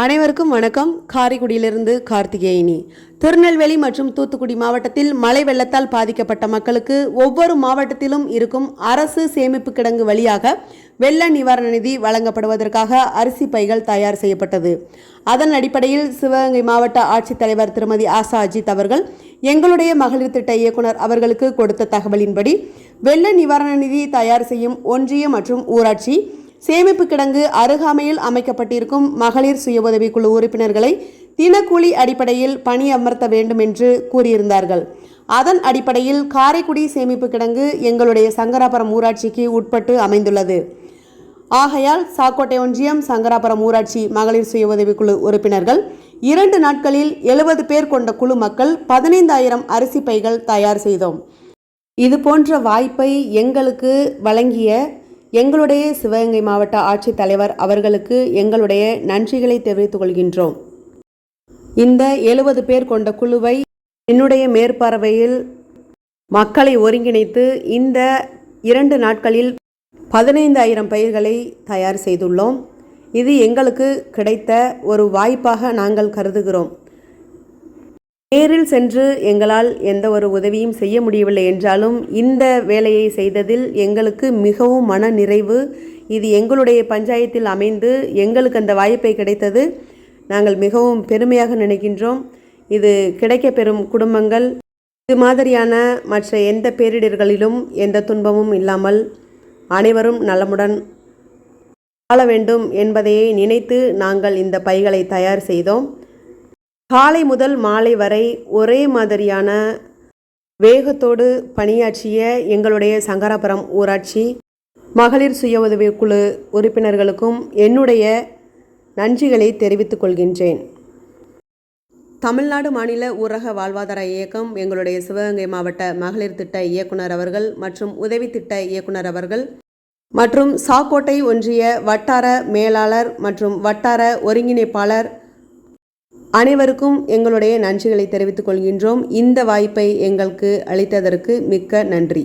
அனைவருக்கும் வணக்கம். காரைக்குடியிலிருந்து கார்த்திகேயனி. திருநெல்வேலி மற்றும் தூத்துக்குடி மாவட்டத்தில் மழை வெள்ளத்தால் பாதிக்கப்பட்ட மக்களுக்கு ஒவ்வொரு மாவட்டத்திலும் இருக்கும் அரசு சேமிப்பு கிடங்கு வழியாக வெள்ள நிவாரண நிதி வழங்கப்படுவதற்காக அரிசி பைகள் தயார் செய்யப்பட்டது. அதன் அடிப்படையில் சிவகங்கை மாவட்ட ஆட்சித்தலைவர் திருமதி ஆசா அஜித் அவர்கள் எங்களுடைய மகளிர் திட்ட இயக்குனர் அவர்களுக்கு கொடுத்த தகவலின்படி வெள்ள நிவாரண நிதி தயார் செய்யும் ஒன்றிய மற்றும் ஊராட்சி சேமிப்பு கிடங்கு அருகாமையில் அமைக்கப்பட்டிருக்கும் மகளிர் சுய உதவிக்குழு உறுப்பினர்களை தினக்கூலி அடிப்படையில் பணி அமர்த்த வேண்டும் என்று கூறியிருந்தார்கள். அதன் அடிப்படையில் காரைக்குடி சேமிப்பு கிடங்கு எங்களுடைய சங்கராபுரம் ஊராட்சிக்கு உட்பட்டு அமைந்துள்ளது. ஆகையால் சாக்கோட்டை ஒன்றியம் சங்கராபுரம் ஊராட்சி மகளிர் சுய உதவிக்குழு உறுப்பினர்கள் இரண்டு நாட்களில் எழுபது பேர் கொண்ட குழு மக்கள் பதினைந்தாயிரம் அரிசி பைகள் தயார் செய்தோம். இது போன்ற வாய்ப்பை எங்களுக்கு வழங்கிய எங்களுடைய சிவகங்கை மாவட்ட ஆட்சித்தலைவர் அவர்களுக்கு எங்களுடைய நன்றிகளை தெரிவித்துக் கொள்கின்றோம். இந்த எழுபது பேர் கொண்ட குழுவை என்னுடைய மேற்பார்வையில் மக்களை ஒருங்கிணைத்து இந்த இரண்டு நாட்களில் பதினைந்தாயிரம் பயிர்களை தயார் செய்துள்ளோம். இது எங்களுக்கு கிடைத்த ஒரு வாய்ப்பாக நாங்கள் கருதுகிறோம். நேரில் சென்று எங்களால் எந்த ஒரு உதவியும் செய்ய முடியவில்லை என்றாலும் இந்த வேலையை செய்ததில் எங்களுக்கு மிகவும் மன நிறைவு. இது எங்களுடைய பஞ்சாயத்தில் அமைந்து எங்களுக்கு அந்த வாய்ப்பை கிடைத்தது. நாங்கள் மிகவும் பெருமையாக நினைக்கின்றோம். இது கிடைக்கப்பெறும் குடும்பங்கள். இது மாதிரியான மற்ற எந்த பேரிடர்களிலும் எந்த துன்பமும் இல்லாமல் அனைவரும் நலமுடன் வாழ வேண்டும் என்பதையே நினைத்து நாங்கள் இந்த பைகளை தயார் செய்தோம். காலை முதல் மாலை வரை ஒரே மாதிரியான வேகத்தோடு பணியாற்றிய எங்களுடைய சங்கராபுரம் ஊராட்சி மகளிர் சுய உதவிக் குழு உறுப்பினர்களுக்கும் என்னுடைய நன்றிகளை தெரிவித்துக் கொள்கின்றேன். தமிழ்நாடு மாநில ஊரக வாழ்வாதார இயக்கம் எங்களுடைய சிவகங்கை மாவட்ட மகளிர் திட்ட இயக்குனர் அவர்கள் மற்றும் உதவி திட்ட இயக்குனர் அவர்கள் மற்றும் சாக்கோட்டை ஒன்றிய வட்டார மேலாளர் மற்றும் வட்டார ஒருங்கிணைப்பாளர் அனைவருக்கும் எங்களுடைய நன்றிகளை தெரிவித்துக் கொள்கின்றோம். இந்த வாய்ப்பை எங்களுக்கு அளித்ததற்கு மிக்க நன்றி.